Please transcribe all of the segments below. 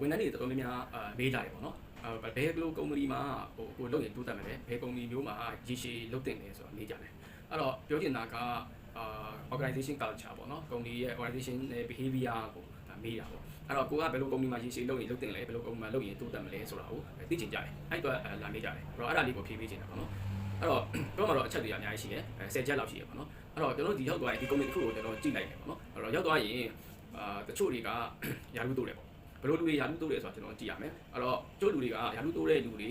ဝန်ထမ်းတွေတော်တော်များများအာမေးကြတယ်ပေါ့နော်အာဘယ်လိုကုမ္ပဏီမှာဟိုကိုလုပ်ရင်တိုးတက်မလဲဘယ်ကုမ္ပဏီမျိုးမှာရည်ရှည်လုပ်တင်လဲဆိုတော့မေးကြတယ်အဲ့တော့ပြောချင်တာကအာ organization culture ပေါ့နော်ကုမ္ပဏီရဲ့ organization နဲ့ behavior ကိုဒါမေးတာပေါ့အဲ့တော့ကိုကဘယ်လိုကုမ္ပဏီမှာရည်ရှည်လုပ်ရင်လုပ်တင်လဲဘယ်လိုကုမ္ပဏီမှာလုပ်ရင်တိုးတက်မလဲဆိုတာကိုသိချင်ကြတယ်အဲ့တော့လာမေးကြတယ်အဲ့တော့အဲ့ဒါလေးကိုဖြေပေးချင်တာပေါ့နော်အဲ့တော့ပြောမှတော့အချက်တွေအများကြီးရှိတယ်10ချက်လောက်ရှိတယ်ပေါ့နော်အဲ့တော့ကျွန်တော်ဒီရောက်သွားရင်ဒီကုမ္ပဏီတစ်ခုကိုကျွန်တော်ကြည့်လိုက်တယ်ပေါ့နော်အဲ့တော့ရောက်သွားရင်အာတချို့တွေကယာလူတိုးတယ်ပေါ့ ဘယ်လိုလူတွေယာလူတိုးတယ်ဆိုတာကျွန်တော်ကြည့်ရမယ်အဲ့တော့ကျို့လူတွေကယာလူတိုးတဲ့လူတွေ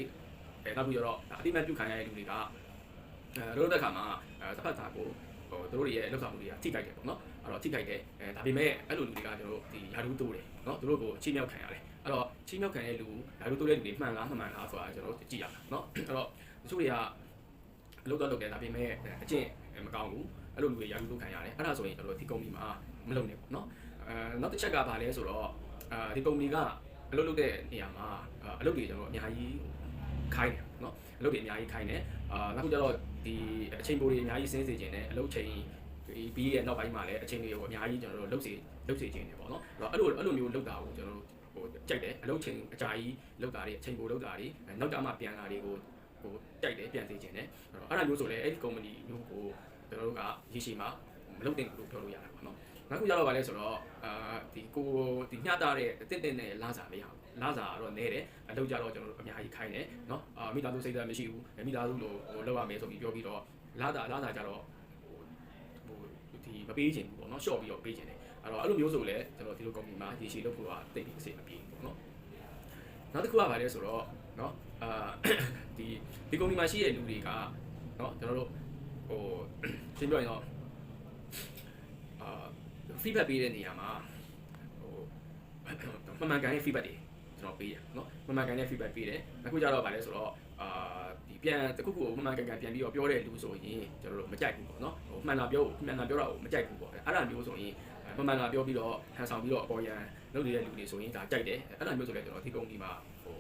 အဲနောက်ပြီးတော့အတိမတ်ပြုခံရတဲ့လူတွေကအဲတို့တဲ့ခါမှာအဲတစ်ဖက်သားကိုဟိုတို့တွေရဲ့လောက်ဆောင်မှုတွေကထိကြိုက်တယ်ပေါ့နော်အဲ့တော့ထိကြိုက်တယ်အဲဒါပေမဲ့အဲ့လိုလူတွေကကျွန်တော်ဒီယာလူတိုးတယ်နော်တို့ကိုချိမြောက်ခံရတယ်အဲ့တော့ချိမြောက်ခံတဲ့လူယာလူတိုးတဲ့လူတွေမှန်လားမမှန်လားဆိုတာကျွန်တော်ကြည့်ရမှာနော်အဲ့တော့တချို့တွေကအလုပ်တော့လုပ်တယ်ဒါပေမဲ့အကျင့်မကောင်းဘူးအဲ့လိုလူတွေယာလူတိုးခံရတယ်အဲ့ဒါဆိုရင်ကျွန်တော်ဒီကုမ္ပဏီမှာမလုပ်နဲ့ပေါ့နော်အဲနောက်တစ်ချက်ကဘာလဲဆိုတော့ အာဒီကုမ္ပဏီကအလုပ်လုပ်တဲ့နေရာမှာအလုပ်တွေကျွန်တော်အများကြီးခိုင်းတယ်နော်အလုပ်တွေအများကြီးခိုင်းတယ်အာနောက်ခုကျတော့ဒီအချိန်ပိုတွေအများကြီးစင်းစေခြင်းနဲ့အလုပ်ချိန်ဒီပြီးရဲ့နောက်ပိုင်းမှာလည်းအချိန်တွေကိုအများကြီးကျွန်တော်တို့လုပ်စေလုပ်စေခြင်းတယ်ပေါ့နော်အဲ့တော့အဲ့လိုအဲ့လိုမျိုးလုပ်တာကိုကျွန်တော်တို့ဟိုကြိုက်တယ်အလုပ်ချိန်အကြာကြီးလုပ်တာတွေအချိန်ပိုလုပ်တာတွေနောက်ကြမှပြန်လာတွေကိုဟိုကြိုက်တယ်ပြန်စေခြင်းတယ်အဲ့တော့အဲ့ဒါမျိုးဆိုလည်းအဲ့ဒီ company မျိုးကိုကျွန်တော်တို့ကရေရှည်မှာမလုပ်တင်ဘူးလို့ပြောလို့ရတယ်ပေါ့နော် နောက်ခုရတော့ဗာလဲဆိုတော့အာဒီကိုဒီညှတာတဲ့အစ်တင်တဲ့လာစာမရဘူးလာစာကတော့နဲတယ်အလုပ်ကြတော့ကျွန်တော်တို့အများကြီးခိုင်းတယ်နော်အာမိသားစုစိတ်ဓာတ်မရှိဘူးမိသားစုလိုဟိုလောက်ရမယ်ဆိုပြီးပြောပြီးတော့လာတာလာစာကြတော့ဟိုဒီမပေးချင်ဘူးပေါ့နော်ရှော့ပြီးတော့ပေးချင်တယ်အဲ့တော့အဲ့လိုမျိုးဆိုလဲကျွန်တော်ဒီလိုကုမ္ပဏီမှာရေရှည်လုပ်ဖို့ကတိတ်ပြီးအဆင်မပြေဘူးပေါ့နော်နောက်တစ်ခုကဗာလဲဆိုတော့နော်အာဒီဒီကုမ္ပဏီမှာရှိတဲ့လူတွေကနော်ကျွန်တော်တို့ဟိုရှင်းပြရင်တော့ feedback ပေးတဲ့နေရာမှာဟိုမှန်မှန်ကန်တဲ့ feedback တွေကျွန်တော်ပေးရเนาะမှန်မှန်ကန်တဲ့ feedback ပေးတယ်အခုကျတော့ဗာလဲဆိုတော့အာဒီပြန်တခုခုကိုမှန်မှန်ကန်ကန်ပြန်ပြီးတော့ပြောတဲ့လူဆိုရင်ကျွန်တော်တို့မကြိုက်ဘူးပေါ့เนาะဟိုမှန်တာပြောမှန်တာပြောတာကိုမကြိုက်ဘူးပေါ့အဲ့ဒါမျိုးဆိုရင်မှန်မှန်တာပြောပြီးတော့ဟန်ဆောင်ပြီးတော့အပေါ်ရန်လုပ်နေတဲ့လူတွေဆိုရင်ဒါကြိုက်တယ်အဲ့ဒါမျိုးဆိုလဲကျွန်တော်ဒီကုမ္ပဏီမှာဟို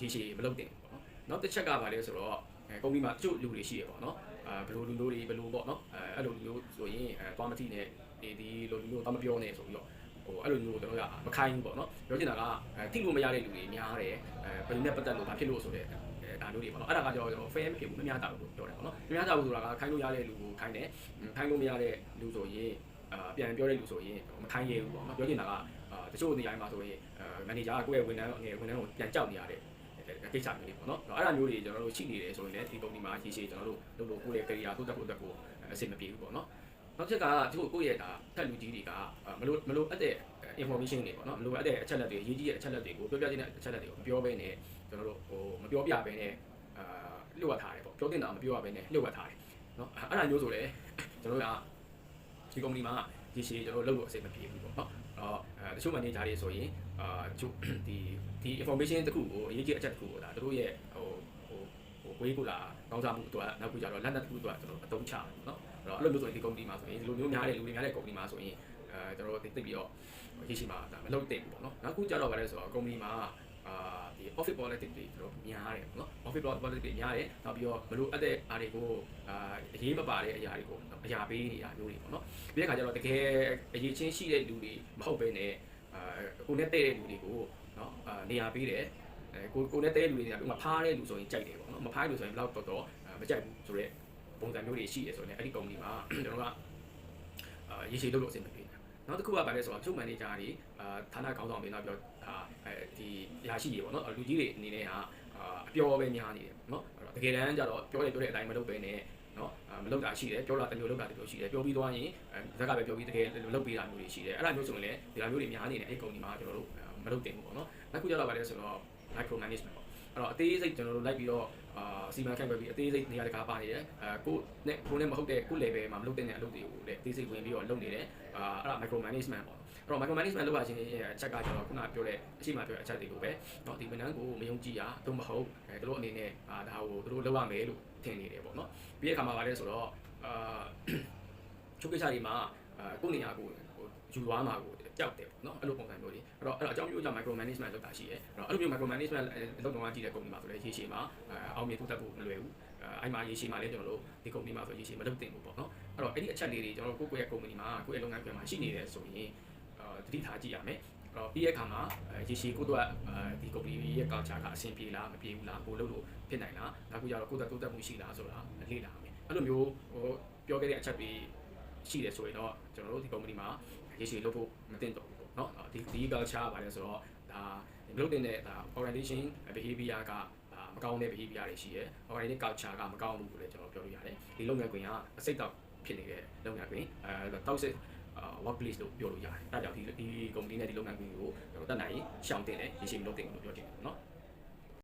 ရေရှည်မလုပ်တင်ဘူးပေါ့နော်နောက်တစ်ချက်ကဗာလဲဆိုတော့အဲကုမ္ပဏီမှာတချို့လူတွေရှိရပေါ့နော် အာဘယ်လိုလူမျိုးတွေဘယ်လိုပေါ့နော်အဲအဲ့လိုလူမျိုးဆိုရင်အဲသွားမတိနဲ့ဒီဒီလိုလူမျိုးသွားမပြောနဲ့ဆိုပြီးတော့ဟိုအဲ့လိုမျိုးကိုကျွန်တော်ကမခိုင်းဘူးပေါ့နော်ပြောချင်တာကအဲတိလို့မရတဲ့လူတွေများတယ်အဲဘယ်နဲ့ပတ်သက်လို့ဘာဖြစ်လို့ဆိုတဲ့အဲဒါမျိုးတွေပေါ့နော်အဲ့ဒါကကျွန်တော်ကျွန်တော် fan ဖြစ်ဘူးမများတာဘူးပြောတယ်ပေါ့နော်မများတာဘူးဆိုတာကခိုင်းလို့ရတဲ့လူကိုခိုင်းတယ်ခိုင်းလို့မရတဲ့လူဆိုရင်အာပြန်ပြောတဲ့လူဆိုရင်မခိုင်းရဘူးပေါ့နော်ပြောချင်တာကအာတချို့နေရာမှာဆိုရင်အဲမန်နေဂျာကကိုယ့်ရဲ့ဝန်ထမ်းငယ်ဝန်ထမ်းကိုပြန်ကြောက်နေရတဲ့ ကိစ္စမျိုးတွေပေါ့နော်အဲ့ဒါမျိုးတွေကျွန်တော်တို့ရှိနေတယ်ဆိုရင်လည်းဒီကုမ္ပဏီမှာရှိရှိကျွန်တော်တို့လုပ်လို့ကိုယ့်ရဲ့ career တိုးတက်ဖို့အတွက်ကိုအဆင်မပြေဘူးပေါ့နော်နောက်ချက်ကဒီကိုယ့်ရဲ့ဒါထက်လူကြီးတွေကမလို့မလို့အပ်တဲ့ information တွေပေါ့နော်မလို့အပ်တဲ့အချက်လက်တွေအရေးကြီးတဲ့အချက်လက်တွေကိုပြောပြခြင်းတဲ့အချက်လက်တွေကိုမပြောဘဲနဲ့ကျွန်တော်တို့ဟိုမပြောပြဘဲနဲ့အာလျှို့ဝှက်ထားတယ်ပေါ့ပြောတင်တာမပြောရဘဲနဲ့လျှို့ဝှက်ထားတယ်နော်အဲ့ဒါမျိုးဆိုလည်းကျွန်တော်တို့ကဒီကုမ္ပဏီမှာဒီရှည်ကျွန်တော်လုပ်လို့အဆင်မပြေဘူးပေါ့နော်အော်အဲတချို့ manager တွေဆိုရင် အာတချို့ဒီဒီ information တခုကိုအရေးကြီးအချက်တခုကိုဒါတို့ရဲ့ဟိုဟိုဟိုဝေးကိုလာကောင်းစားမှုအတွက်နောက်ခုကျတော့လက်နက်တခုအတွက်ကျွန်တော်အသုံးချတယ်နော်အဲ့တော့အဲ့လိုမျိုးဆိုရင်ဒီကုမ္ပဏီမှာဆိုရင်ဒီလိုမျိုးများတဲ့လူတွေများတဲ့ကုမ္ပဏီမှာဆိုရင်အဲကျွန်တော်တို့သိပြီးတော့ရေးရှိမှာဒါမလုပ်တဲ့ဘူးပေါ့နော်နောက်ခုကျတော့ဗါလဲဆိုတော့ကုမ္ပဏီမှာအာဒီ office politics တွေကျွန်တော်များတယ်ပေါ့နော် office politics တွေများတယ်နောက်ပြီးတော့မလို့အပ်တဲ့အားတွေကိုအာအရေးမပါတဲ့အရာတွေကိုအရာပေးနေတာမျိုးတွေပေါ့နော်ပြီးတဲ့ခါကျတော့တကယ်အရေးချင်းရှိတဲ့လူတွေမဟုတ်ဘဲနဲ့ အာကိုနဲ့တဲ့တဲ့လူတွေကိုနော်အာနေရာပေးတယ်အဲကိုကိုနဲ့တဲ့လူတွေကဥမာဖားတဲ့လူဆိုရင်ကြိုက်တယ်ပေါ့နော်မဖားတဲ့လူဆိုရင်ဘယ်တော့တော်တော်မကြိုက်ဘူးဆိုတော့ပုံစံမျိုးတွေရှိတယ်ဆိုရင်အဲ့ဒီကုမ္ပဏီမှာကျွန်တော်ကအာရေရှည်လုပ်လို့အဆင်မပြေဘူးနောက်တစ်ခုကဘာလဲဆိုတော့ချုပ်မန်နေဂျာတွေအာဌာနကောင်းဆောင်တွေနောက်ပြောအာအဲဒီအရာရှိတွေပေါ့နော်လူကြီးတွေအနေနဲ့ဟာအာအပြောပဲများနေတယ်နော်အဲ့တော့တကယ်တမ်းကျတော့ပြောတယ်ပြောတဲ့အတိုင်းမလုပ်ပဲနဲ့ နော်မလုပ်တာရှိတယ်ပြောတာတစ်မျိုးလုပ်တာတစ်မျိုးရှိတယ်ပြောပြီးသွားရင်ဇက်ကပဲပြောပြီးတကယ်လုပ်ပေးတာမျိုးတွေရှိတယ်အဲ့ဒါမျိုးဆိုရင်လည်းဒီလိုမျိုးတွေများနေတယ်အဲ့ကုမ္ပဏီမှာကျွန်တော်တို့မလုပ်တင်ဘူးပေါ့နော်နောက်ခုကျတော့ဗါလဲဆိုတော့ micro management ပေါ့အဲ့တော့အသေးစိတ်ကျွန်တော်တို့လိုက်ပြီးတော့အာစီမံခန့်ခွဲပြီးအသေးစိတ်နေရာတကာပါနေတယ်အဲကိုနဲ့ကိုနဲ့မဟုတ်တဲ့ကို level မှာမလုပ်တဲ့အလုပ်တွေကိုလည်းအသေးစိတ်ဝင်ပြီးတော့လုပ်နေတယ်အာအဲ့ဒါ micro management ပေါ့ အဲ့တော့ micro management လုပ်ရခြင်းရဲ့အချက်ကကျွန်တော်ခုနပြောတဲ့အရှိမပြောတဲ့အချက်တွေကိုပဲเนาะဒီဝန်ထမ်းကိုမယုံကြည်ရသို့မဟုတ်အဲတို့အနေနဲ့အာဒါကိုတို့လုပ်ရမယ်လို့ထင်နေတယ်ပေါ့เนาะပြီးတဲ့အခါမှာဗါလဲဆိုတော့အာချုပ်ကိစ္စတွေမှာအာကိုနေရာကိုယူသွားမှာကိုကြောက်တယ်ပေါ့နော်အဲ့လိုပုံစံမျိုးတွေအဲ့တော့အဲ့တော့အကြောင်းမျိုးကြောင့် micro management လုပ်တာရှိတယ်အဲ့တော့အဲ့လိုမျိုး micro management လုပ်တော့ကြည့်တဲ့ကုမ္ပဏီမှာဆိုလည်းရေရှည်မှာအောင်မြင်ထူးတက်ဖို့မလွယ်ဘူးအဲ့မှာရေရှည်မှာလည်းကျွန်တော်တို့ဒီကုမ္ပဏီမှာဆိုရေရှည်မလုပ်တင်ဘူးပေါ့နော်အဲ့တော့အဲ့ဒီအချက်လေးတွေကျွန်တော်တို့ကိုယ့်ကိုယ့်ရဲ့ကုမ္ပဏီမှာကိုယ့်ရဲ့လုပ်ငန်းခွင်မှာရှိနေတယ်ဆိုရင် အာတတိထားကြည့်ရမယ် တော့ပြီးရဲ့အခါမှာအဲရေရှည်ကိုယ့်အတွက်အဲဒီ company ရဲ့ culture ကအဆင်ပြေလားမပြေဘူးလားကိုလို့လို့ဖြစ်နိုင်လားနောက်ခုကျတော့ကိုယ့်အတွက်တိုးတက်မှုရှိလားဆိုတာလေ့လာမယ်အဲ့လိုမျိုးဟိုပြောခဲ့တဲ့အချက်တွေရှိတယ်ဆိုရင်တော့ကျွန်တော်တို့ဒီ company မှာရေရှည်လုပ်ဖို့မတင်တော့ဘူးပေါ့เนาะဒီဒီ culture ကဘာလဲဆိုတော့ဒါမလုပ်တဲ့ဒါ organization behavior ကဒါမကောင်းတဲ့ behavior တွေရှိတယ် organization culture ကမကောင်းဘူးလို့လည်းကျွန်တော်ပြောလို့ရတယ်ဒီလုပ်ငန်းခွင်ကအစိတ်တောက်ဖြစ်နေတဲ့လုပ်ငန်းခွင်အဲတောက်စစ်အာ workplace လို့ပြောလို့ရတယ်။အဲဒါကြောင့်ဒီဒီ company နဲ့ဒီလုပ်ငန်းခွင်ကိုကျွန်တော်တက်နိုင်ရှောင်တင်တယ်ရေရှည်မလုပ်တင်ဘူးလို့ပြောချင်တယ်နော်။